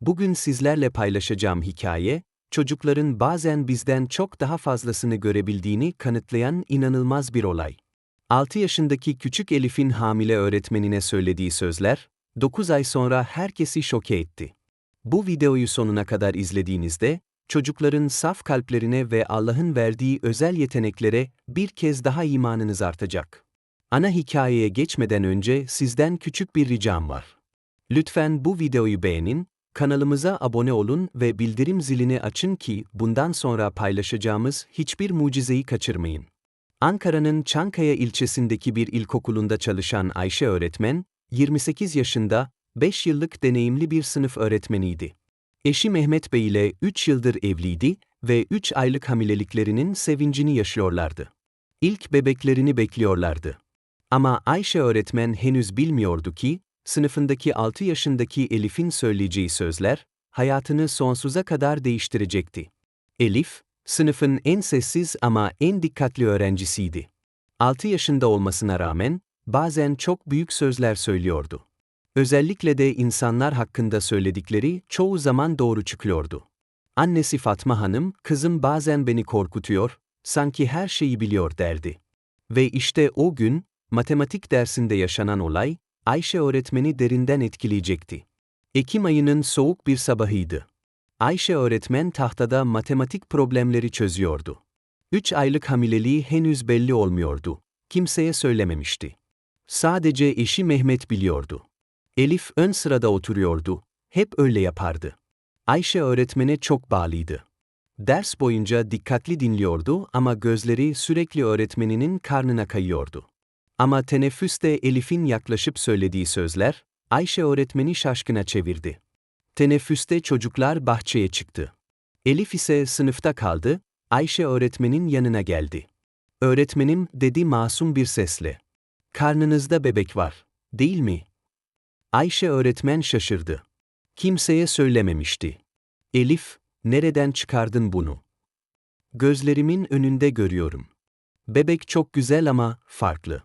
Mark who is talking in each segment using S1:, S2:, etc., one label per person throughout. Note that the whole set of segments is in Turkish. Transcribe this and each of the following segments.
S1: Bugün sizlerle paylaşacağım hikaye, çocukların bazen bizden çok daha fazlasını görebildiğini kanıtlayan inanılmaz bir olay. 6 yaşındaki küçük Elif'in hamile öğretmenine söylediği sözler, 9 ay sonra herkesi şoke etti. Bu videoyu sonuna kadar izlediğinizde, çocukların saf kalplerine ve Allah'ın verdiği özel yeteneklere bir kez daha imanınız artacak. Ana hikayeye geçmeden önce sizden küçük bir ricam var. Lütfen bu videoyu beğenin, kanalımıza abone olun ve bildirim zilini açın ki bundan sonra paylaşacağımız hiçbir mucizeyi kaçırmayın. Ankara'nın Çankaya ilçesindeki bir ilkokulunda çalışan Ayşe öğretmen, 28 yaşında, 5 yıllık deneyimli bir sınıf öğretmeniydi. Eşi Mehmet Bey ile 3 yıldır evliydi ve 3 aylık hamileliklerinin sevincini yaşıyorlardı. İlk bebeklerini bekliyorlardı. Ama Ayşe öğretmen henüz bilmiyordu ki, sınıfındaki 6 yaşındaki Elif'in söyleyeceği sözler, hayatını sonsuza kadar değiştirecekti. Elif, sınıfın en sessiz ama en dikkatli öğrencisiydi. 6 yaşında olmasına rağmen, bazen çok büyük sözler söylüyordu. Özellikle de insanlar hakkında söyledikleri çoğu zaman doğru çıkıyordu. Annesi Fatma Hanım, kızım bazen beni korkutuyor, sanki her şeyi biliyor derdi. Ve işte o gün, matematik dersinde yaşanan olay, Ayşe öğretmeni derinden etkileyecekti. Ekim ayının soğuk bir sabahıydı. Ayşe öğretmen tahtada matematik problemleri çözüyordu. Üç aylık hamileliği henüz belli olmuyordu. Kimseye söylememişti. Sadece eşi Mehmet biliyordu. Elif ön sırada oturuyordu. Hep öyle yapardı. Ayşe öğretmene çok bağlıydı. Ders boyunca dikkatli dinliyordu ama gözleri sürekli öğretmeninin karnına kayıyordu. Ama teneffüste Elif'in yaklaşıp söylediği sözler, Ayşe öğretmeni şaşkına çevirdi. Teneffüste çocuklar bahçeye çıktı. Elif ise sınıfta kaldı, Ayşe öğretmenin yanına geldi. Öğretmenim, dedi masum bir sesle. Karnınızda bebek var, değil mi? Ayşe öğretmen şaşırdı. Kimseye söylememişti. Elif, nereden çıkardın bunu? Gözlerimin önünde görüyorum. Bebek çok güzel ama farklı.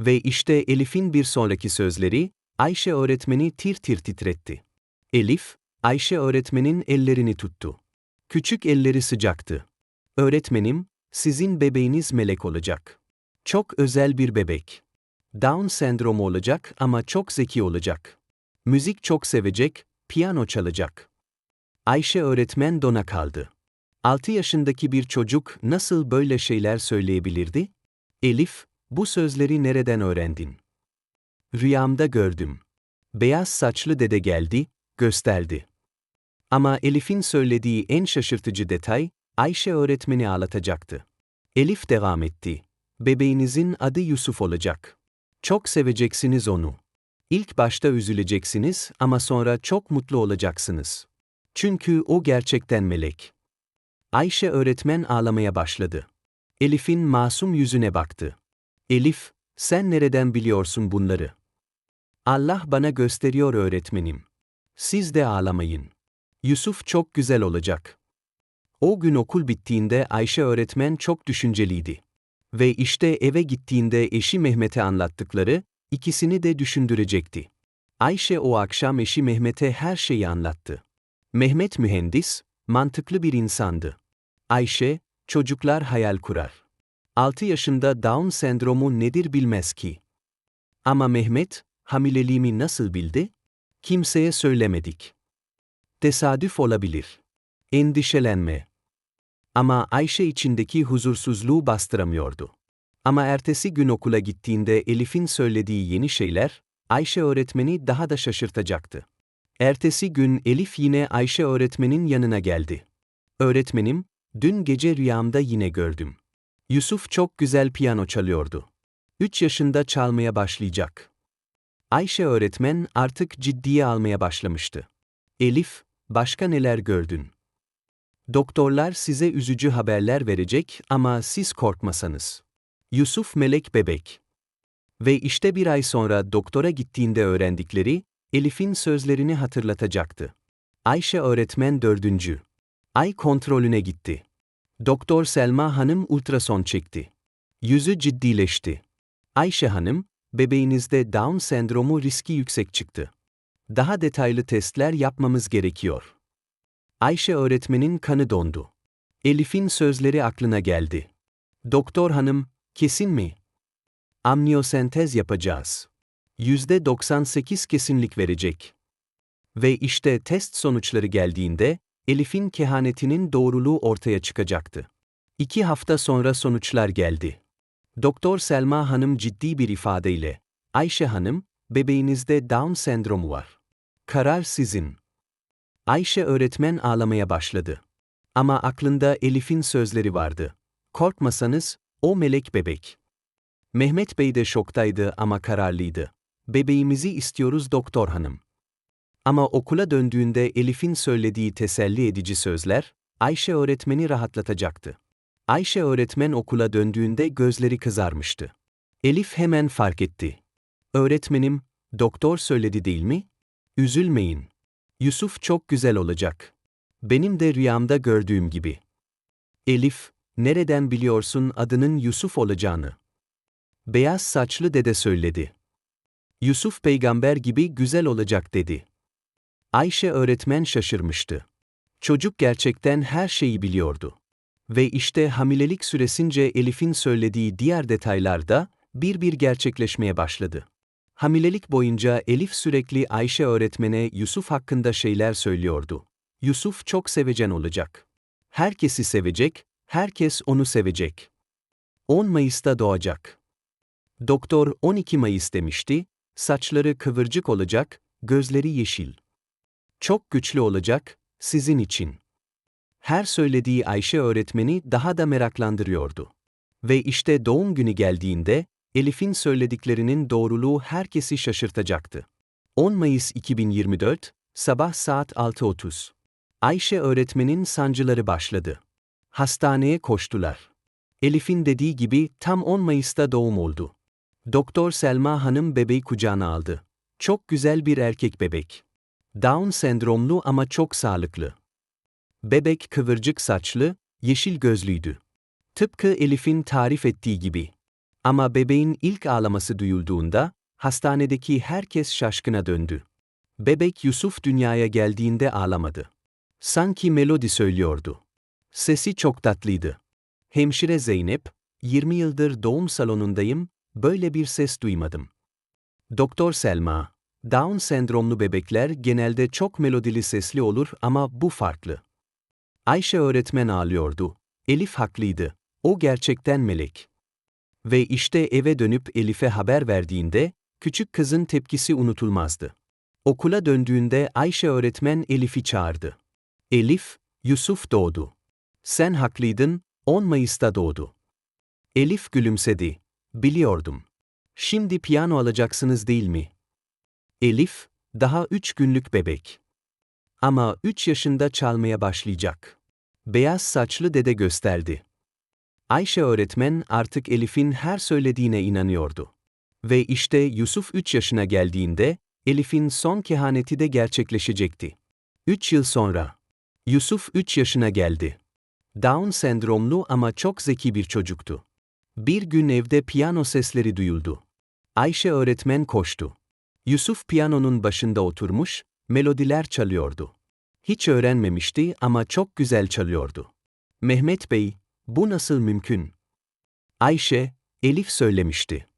S1: Ve işte Elif'in bir sonraki sözleri, Ayşe öğretmeni tir tir titretti. Elif, Ayşe öğretmenin ellerini tuttu. Küçük elleri sıcaktı. Öğretmenim, sizin bebeğiniz melek olacak. Çok özel bir bebek. Down sendromu olacak ama çok zeki olacak. Müzik çok sevecek, piyano çalacak. Ayşe öğretmen dona kaldı. 6 yaşındaki bir çocuk nasıl böyle şeyler söyleyebilirdi? Elif, bu sözleri nereden öğrendin? Rüyamda gördüm. Beyaz saçlı dede geldi, gösterdi. Ama Elif'in söylediği en şaşırtıcı detay, Ayşe öğretmeni ağlatacaktı. Elif devam etti. Bebeğinizin adı Yusuf olacak. Çok seveceksiniz onu. İlk başta üzüleceksiniz ama sonra çok mutlu olacaksınız. Çünkü o gerçekten melek. Ayşe öğretmen ağlamaya başladı. Elif'in masum yüzüne baktı. Elif, sen nereden biliyorsun bunları? Allah bana gösteriyor öğretmenim. Siz de ağlamayın. Yusuf çok güzel olacak. O gün okul bittiğinde Ayşe öğretmen çok düşünceliydi. Ve işte eve gittiğinde eşi Mehmet'e anlattıkları, ikisini de düşündürecekti. Ayşe o akşam eşi Mehmet'e her şeyi anlattı. Mehmet mühendis, mantıklı bir insandı. Ayşe, çocuklar hayal kurar. 6 yaşında Down sendromu nedir bilmez ki. Ama Mehmet, hamileliğimi nasıl bildi? Kimseye söylemedik. Tesadüf olabilir. Endişelenme. Ama Ayşe içindeki huzursuzluğu bastıramıyordu. Ama ertesi gün okula gittiğinde Elif'in söylediği yeni şeyler, Ayşe öğretmeni daha da şaşırtacaktı. Ertesi gün Elif yine Ayşe öğretmenin yanına geldi. Öğretmenim, dün gece rüyamda yine gördüm. Yusuf çok güzel piyano çalıyordu. Üç yaşında çalmaya başlayacak. Ayşe öğretmen artık ciddiye almaya başlamıştı. Elif, başka neler gördün? Doktorlar size üzücü haberler verecek ama siz korkmasanız. Yusuf melek bebek. Ve işte bir ay sonra doktora gittiğinde öğrendikleri, Elif'in sözlerini hatırlatacaktı. Ayşe öğretmen dördüncü. Ay kontrolüne gitti. Doktor Selma Hanım ultrason çekti. Yüzü ciddileşti. Ayşe Hanım, bebeğinizde Down sendromu riski yüksek çıktı. Daha detaylı testler yapmamız gerekiyor. Ayşe öğretmenin kanı dondu. Elif'in sözleri aklına geldi. Doktor hanım, kesin mi? Amniyosentez yapacağız. Yüzde 98 kesinlik verecek. Ve işte test sonuçları geldiğinde, Elif'in kehanetinin doğruluğu ortaya çıkacaktı. İki hafta sonra sonuçlar geldi. Doktor Selma Hanım ciddi bir ifadeyle, Ayşe Hanım, bebeğinizde Down sendromu var. Karar sizin. Ayşe öğretmen ağlamaya başladı. Ama aklında Elif'in sözleri vardı. Korkmasanız, o melek bebek. Mehmet Bey de şoktaydı ama kararlıydı. Bebeğimizi istiyoruz doktor hanım. Ama okula döndüğünde Elif'in söylediği teselli edici sözler, Ayşe öğretmeni rahatlatacaktı. Ayşe öğretmen okula döndüğünde gözleri kızarmıştı. Elif hemen fark etti. Öğretmenim, doktor söyledi değil mi? Üzülmeyin. Yusuf çok güzel olacak. Benim de rüyamda gördüğüm gibi. Elif, nereden biliyorsun adının Yusuf olacağını? Beyaz saçlı dede söyledi. Yusuf peygamber gibi güzel olacak dedi. Ayşe öğretmen şaşırmıştı. Çocuk gerçekten her şeyi biliyordu. Ve işte hamilelik süresince Elif'in söylediği diğer detaylar da bir bir gerçekleşmeye başladı. Hamilelik boyunca Elif sürekli Ayşe öğretmene Yusuf hakkında şeyler söylüyordu. Yusuf çok sevecen olacak. Herkesi sevecek, herkes onu sevecek. 10 Mayıs'ta doğacak. Doktor 12 Mayıs demişti, saçları kıvırcık olacak, gözleri yeşil. Çok güçlü olacak, sizin için. Her söylediği Ayşe öğretmeni daha da meraklandırıyordu. Ve işte doğum günü geldiğinde, Elif'in söylediklerinin doğruluğu herkesi şaşırtacaktı. 10 Mayıs 2024, sabah saat 6.30. Ayşe öğretmenin sancıları başladı. Hastaneye koştular. Elif'in dediği gibi tam 10 Mayıs'ta doğum oldu. Doktor Selma Hanım bebeği kucağına aldı. Çok güzel bir erkek bebek. Down sendromlu ama çok sağlıklı. Bebek kıvırcık saçlı, yeşil gözlüydü. Tıpkı Elif'in tarif ettiği gibi. Ama bebeğin ilk ağlaması duyulduğunda, hastanedeki herkes şaşkına döndü. Bebek Yusuf dünyaya geldiğinde ağlamadı. Sanki melodi söylüyordu. Sesi çok tatlıydı. Hemşire Zeynep, 20 yıldır doğum salonundayım, böyle bir ses duymadım. Doktor Selma, Down sendromlu bebekler genelde çok melodili sesli olur ama bu farklı. Ayşe öğretmen ağlıyordu. Elif haklıydı. O gerçekten melek. Ve işte eve dönüp Elif'e haber verdiğinde, küçük kızın tepkisi unutulmazdı. Okula döndüğünde Ayşe öğretmen Elif'i çağırdı. Elif, Yusuf doğdu. Sen haklıydın, 10 Mayıs'ta doğdu. Elif gülümsedi. Biliyordum. Şimdi piyano alacaksınız değil mi? Elif, daha üç günlük bebek. Ama üç yaşında çalmaya başlayacak. Beyaz saçlı dede gösterdi. Ayşe öğretmen artık Elif'in her söylediğine inanıyordu. Ve işte Yusuf 3 yaşına geldiğinde, Elif'in son kehaneti de gerçekleşecekti. 3 yıl sonra. Yusuf 3 yaşına geldi. Down sendromlu ama çok zeki bir çocuktu. Bir gün evde piyano sesleri duyuldu. Ayşe öğretmen koştu. Yusuf piyanonun başında oturmuş, melodiler çalıyordu. Hiç öğrenmemişti ama çok güzel çalıyordu. Mehmet Bey, bu nasıl mümkün? Ayşe, Elif söylemişti.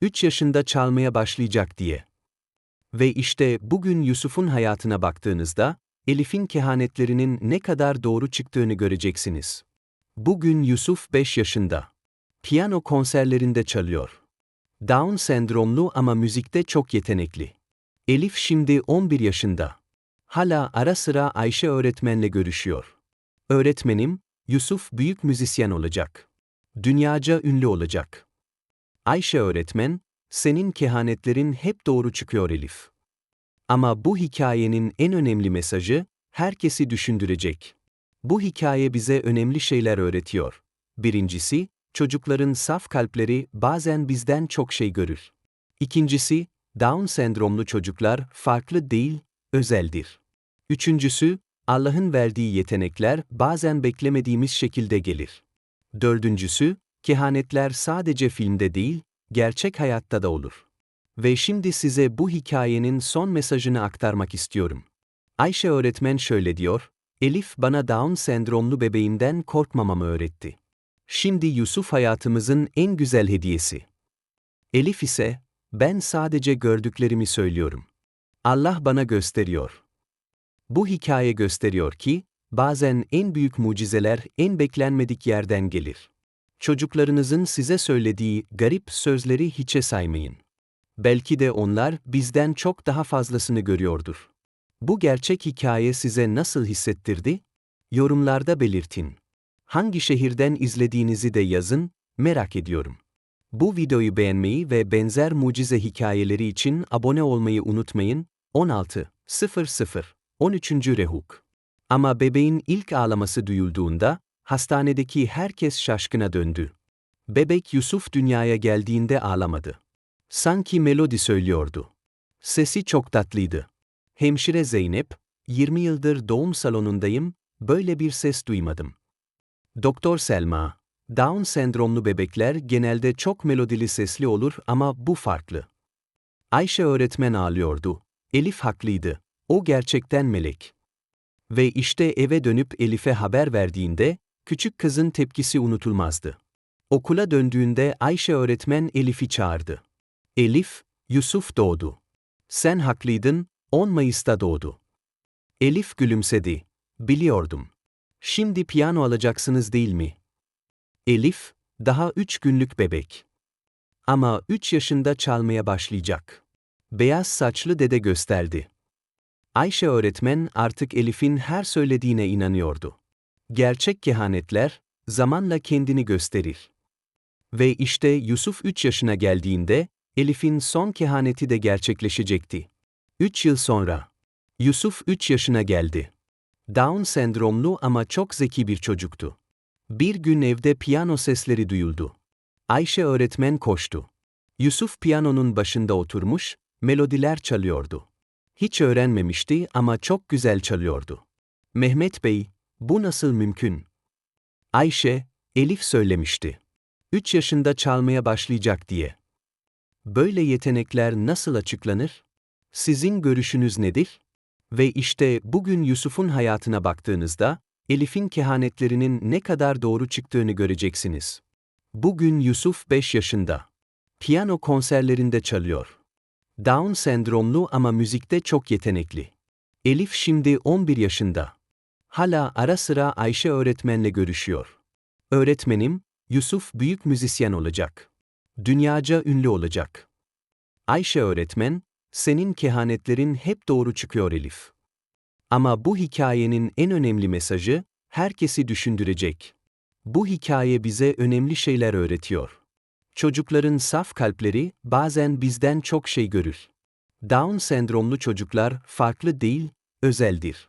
S1: Üç yaşında çalmaya başlayacak diye. Ve işte bugün Yusuf'un hayatına baktığınızda, Elif'in kehanetlerinin ne kadar doğru çıktığını göreceksiniz. Bugün Yusuf 5 yaşında. Piyano konserlerinde çalıyor. Down sendromlu ama müzikte çok yetenekli. Elif şimdi 11 yaşında. Hala ara sıra Ayşe öğretmenle görüşüyor. Öğretmenim, Yusuf büyük müzisyen olacak. Dünyaca ünlü olacak. Ayşe öğretmen, senin kehanetlerin hep doğru çıkıyor Elif. Ama bu hikayenin en önemli mesajı, herkesi düşündürecek. Bu hikaye bize önemli şeyler öğretiyor. Birincisi, çocukların saf kalpleri bazen bizden çok şey görür. İkincisi, Down sendromlu çocuklar farklı değil, özeldir. Üçüncüsü, Allah'ın verdiği yetenekler bazen beklemediğimiz şekilde gelir. Dördüncüsü, kehanetler sadece filmde değil, gerçek hayatta da olur. Ve şimdi size bu hikayenin son mesajını aktarmak istiyorum. Ayşe öğretmen şöyle diyor, Elif bana Down sendromlu bebeğimden korkmamamı öğretti. Şimdi Yusuf hayatımızın en güzel hediyesi. Elif ise, ben sadece gördüklerimi söylüyorum. Allah bana gösteriyor. Bu hikaye gösteriyor ki, bazen en büyük mucizeler en beklenmedik yerden gelir. Çocuklarınızın size söylediği garip sözleri hiçe saymayın. Belki de onlar bizden çok daha fazlasını görüyordur. Bu gerçek hikaye size nasıl hissettirdi? Yorumlarda belirtin. Hangi şehirden izlediğinizi de yazın, merak ediyorum. Bu videoyu beğenmeyi ve benzer mucize hikayeleri için abone olmayı unutmayın. 16 00 13. Rehuk Ama bebeğin ilk ağlaması duyulduğunda, hastanedeki herkes şaşkına döndü. Bebek Yusuf dünyaya geldiğinde ağlamadı. Sanki melodi söylüyordu. Sesi çok tatlıydı. Hemşire Zeynep, 20 yıldır doğum salonundayım, böyle bir ses duymadım. Doktor Selma, Down sendromlu bebekler genelde çok melodili sesli olur ama bu farklı. Ayşe öğretmen ağlıyordu. Elif haklıydı. O gerçekten melek. Ve işte eve dönüp Elif'e haber verdiğinde, küçük kızın tepkisi unutulmazdı. Okula döndüğünde Ayşe öğretmen Elif'i çağırdı. Elif, Yusuf doğdu. Sen haklıydın, 10 Mayıs'ta doğdu. Elif gülümsedi. Biliyordum. Şimdi piyano alacaksınız değil mi? Elif, daha üç günlük bebek. Ama üç yaşında çalmaya başlayacak. Beyaz saçlı dede gösterdi. Ayşe öğretmen artık Elif'in her söylediğine inanıyordu. Gerçek kehanetler, zamanla kendini gösterir. Ve işte Yusuf 3 yaşına geldiğinde, Elif'in son kehaneti de gerçekleşecekti. 3 yıl sonra. Yusuf 3 yaşına geldi. Down sendromlu ama çok zeki bir çocuktu. Bir gün evde piyano sesleri duyuldu. Ayşe öğretmen koştu. Yusuf piyanonun başında oturmuş, melodiler çalıyordu. Hiç öğrenmemişti ama çok güzel çalıyordu. Mehmet Bey, bu nasıl mümkün? Ayşe, Elif söylemişti. Üç yaşında çalmaya başlayacak diye. Böyle yetenekler nasıl açıklanır? Sizin görüşünüz nedir? Ve işte bugün Yusuf'un hayatına baktığınızda, Elif'in kehanetlerinin ne kadar doğru çıktığını göreceksiniz. Bugün Yusuf 5 yaşında. Piyano konserlerinde çalıyor. Down sendromlu ama müzikte çok yetenekli. Elif şimdi 11 yaşında. Hala ara sıra Ayşe öğretmenle görüşüyor. Öğretmenim, Yusuf büyük müzisyen olacak. Dünyaca ünlü olacak. Ayşe öğretmen, senin kehanetlerin hep doğru çıkıyor Elif. Ama bu hikayenin en önemli mesajı, herkesi düşündürecek. Bu hikaye bize önemli şeyler öğretiyor. Çocukların saf kalpleri bazen bizden çok şey görür. Down sendromlu çocuklar farklı değil, özeldir.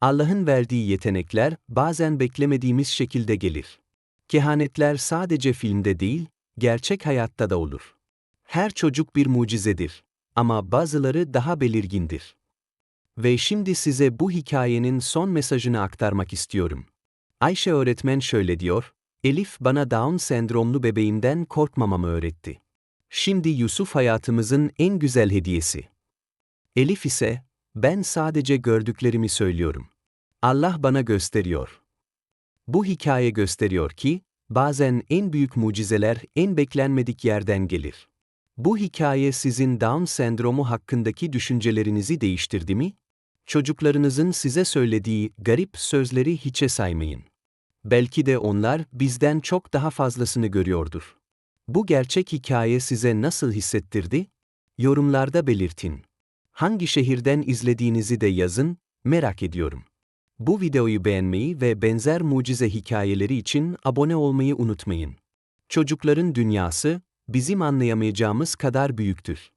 S1: Allah'ın verdiği yetenekler bazen beklemediğimiz şekilde gelir. Kehanetler sadece filmde değil, gerçek hayatta da olur. Her çocuk bir mucizedir ama bazıları daha belirgindir. Ve şimdi size bu hikayenin son mesajını aktarmak istiyorum. Ayşe öğretmen şöyle diyor, Elif bana Down sendromlu bebeğimden korkmamamı öğretti. Şimdi Yusuf hayatımızın en güzel hediyesi. Elif ise, ben sadece gördüklerimi söylüyorum. Allah bana gösteriyor. Bu hikaye gösteriyor ki, bazen en büyük mucizeler en beklenmedik yerden gelir. Bu hikaye sizin Down sendromu hakkındaki düşüncelerinizi değiştirdi mi? Çocuklarınızın size söylediği garip sözleri hiçe saymayın. Belki de onlar bizden çok daha fazlasını görüyordur. Bu gerçek hikaye size nasıl hissettirdi? Yorumlarda belirtin. Hangi şehirden izlediğinizi de yazın, merak ediyorum. Bu videoyu beğenmeyi ve benzer mucize hikayeleri için abone olmayı unutmayın. Çocukların dünyası, bizim anlayamayacağımız kadar büyüktür.